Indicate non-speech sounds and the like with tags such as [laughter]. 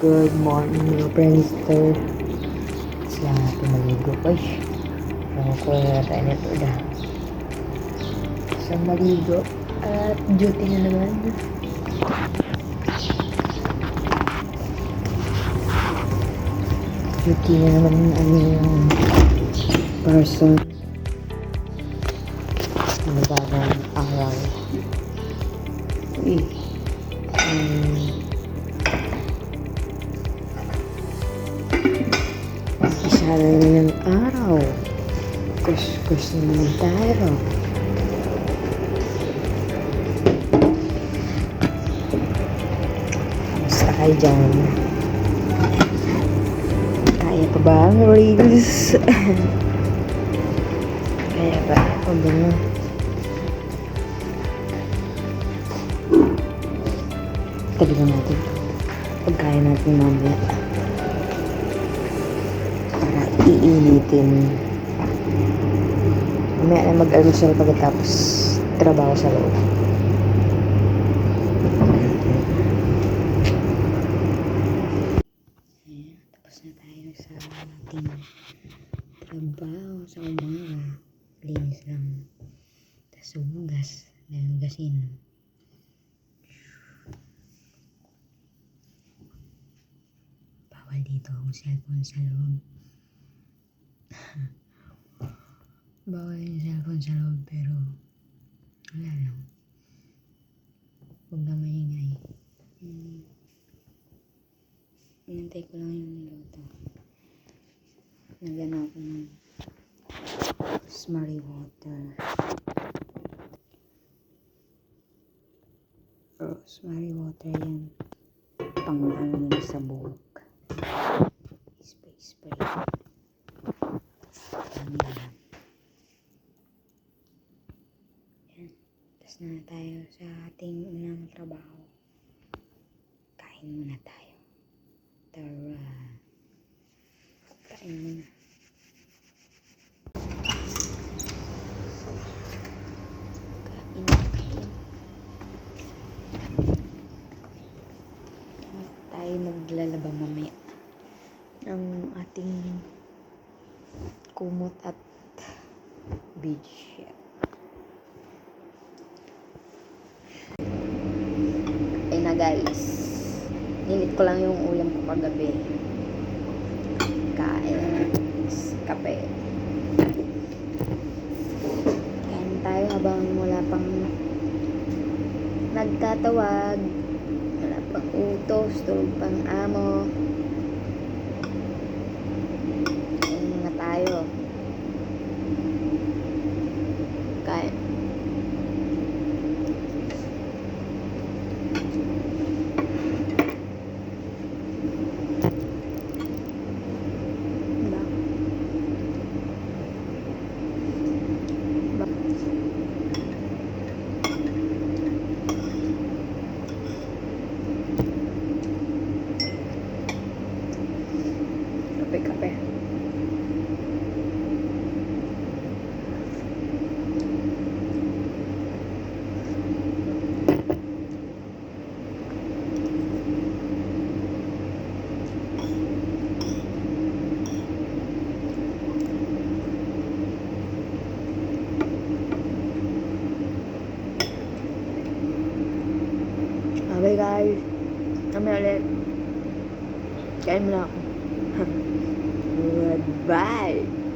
Good morning mga friendster. Sila natin maligo. Ay, nakukuha na tayo nito na. So maligo. At duty na naman. Duty na naman ang aming person. Ano ba ng araw? Uy. Um, na naman ng araw. Kus-kus na naman tayo. Kamusta kayo dyan? Kaya pa ba ang reels? [laughs] Kaya ba? O ba na? Tabi lang natin. Pagkaya natin mamaya. Para iinitin. Mamaya na mag-almusal pagkatapos trabaho sa loob. Ayan, tapos na tayo sa ating trabaho sa umaga. Linis lang. Tapos hugas. Dahil hugasin. Bawal dito ang cellphone sa loob. Bawal yung cellphone sa loob pero wala lang. Huwag na maingay. Hmm. Inantay ko lang yung niluto. Nagyan ako ng smarty water. Rosemary water yan. Pang nila sa buhok. Spray, spray. Dami lang. Yan. Tapos tayo sa ating unang trabaho. Kain muna tayo. Tara. Kain muna. Kain, kain. tayo maglalaba mamaya ng ating kumot at beach na guys. Ninit ko lang yung ulam ko kagabi. Kain. Kape. Kain tayo habang wala pang nagtatawag. Wala pang utos, tulog pang amo. Kain na tayo. Kain. Ba? Ba? Kape, kape. Okay guys. Kami ulit. Kain mo na ako. [laughs] Goodbye.